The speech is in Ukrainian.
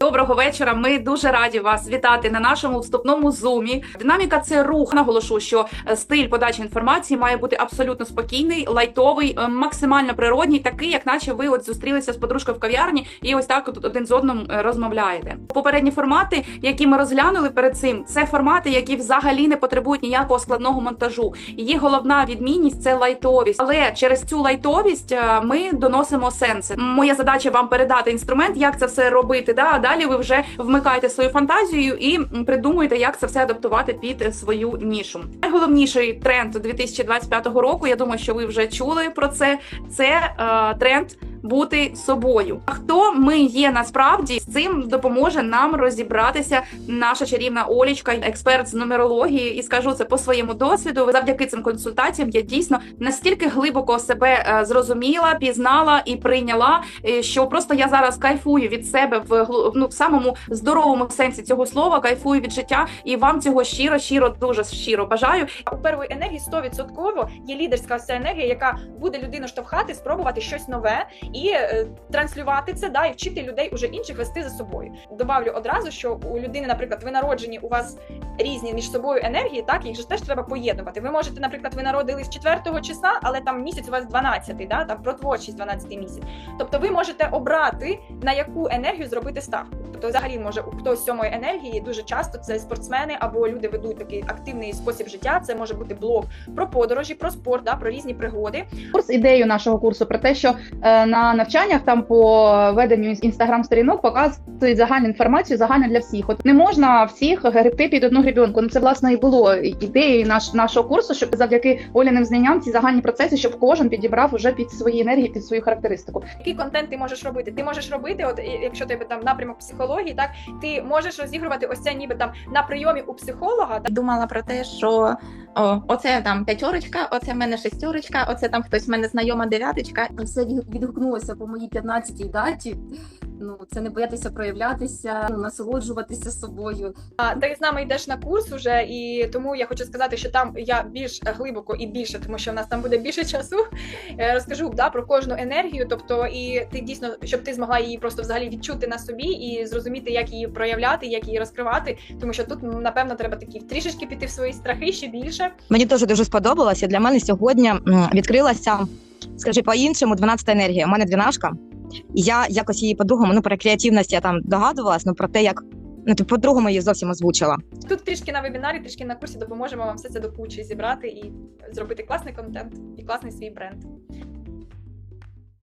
Доброго вечора. Ми дуже раді вас вітати на нашому вступному зумі. Динаміка це рух. Наголошу, що е, стиль подачі інформації має бути абсолютно спокійний, лайтовий, е, максимально природній, такий, як наче ви от зустрілися з подружкою в кав'ярні і ось так от один з одним е, розмовляєте. Попередні формати, які ми розглянули перед цим, це формати, які взагалі не потребують ніякого складного монтажу. Її головна відмінність це лайтовість. Але через цю лайтовість ми доносимо сенси. Моя задача вам передати інструмент, як це все робити. Да? А далі ви вже вмикаєте свою фантазію і придумуєте, як це все адаптувати під свою нішу. Найголовніший тренд 2025 року. Я думаю, що ви вже чули про це. Це е, тренд. Бути собою. А хто ми є насправді з цим допоможе нам розібратися наша чарівна Олічка, експерт з нумерології, і скажу це по своєму досвіду. Завдяки цим консультаціям я дійсно настільки глибоко себе е, зрозуміла, пізнала і прийняла, е, що просто я зараз кайфую від себе в ну, в самому здоровому сенсі цього слова, кайфую від життя, і вам цього щиро, щиро, дуже щиро бажаю. у первої енергії 100% є лідерська ця енергія, яка буде людину штовхати, спробувати щось нове і е, транслювати це, да, і вчити людей уже інших вести за собою. Добавлю одразу, що у людини, наприклад, ви народжені, у вас різні між собою енергії, так їх же теж треба поєднувати. Ви можете, наприклад, ви народились 4 числа, але там місяць у вас 12, да, там про творчість 12 місяць. Тобто ви можете обрати на яку енергію зробити ставку. Тобто, взагалі, може, у хтось сьомої енергії дуже часто це спортсмени або люди ведуть такий активний спосіб життя. Це може бути блог про подорожі, про спорт, да, про різні пригоди. курс ідею нашого курсу про те, що е, на навчаннях там по веденню інстаграм-сторінок показують загальну інформацію, загальну для всіх. От не можна всіх гребти під одну гребінку. Ну це власне і було ідеєю наш, нашого курсу, щоб завдяки Оляним знанням ці загальні процеси, щоб кожен підібрав уже під свої енергії, під свою характеристику. Який контент ти можеш робити? Ти можеш робити, от якщо тебе там напрямок психології, так ти можеш розігрувати ось це ніби там на прийомі у психолога. Так? думала про те, що о, оце там п'ятерочка, оце в мене шестерочка, оце там хтось в мене знайома дев'яточка. Все від- відгукнулося по моїй 15-й даті. Ну, це не боятися проявлятися, ну, насолоджуватися собою. А ти з нами йдеш на курс уже, і тому я хочу сказати, що там я більш глибоко і більше, тому що в нас там буде більше часу. е, Розкажу да, про кожну енергію. Тобто, і ти дійсно, щоб ти змогла її просто взагалі відчути на собі і зрозуміти, як її проявляти, як її розкривати. Тому що тут м, напевно треба такі трішечки піти в свої страхи ще більше. Мені теж дуже сподобалося. Для мене сьогодні відкрилася, скажи по-іншому, 12 енергія. У мене двінашка. Я якось її по-другому, ну про креативність я там догадувалась, ну про те, як ну ти по-другому її зовсім озвучила. Тут трішки на вебінарі, трішки на курсі допоможемо вам все це до кучі зібрати і зробити класний контент і класний свій бренд.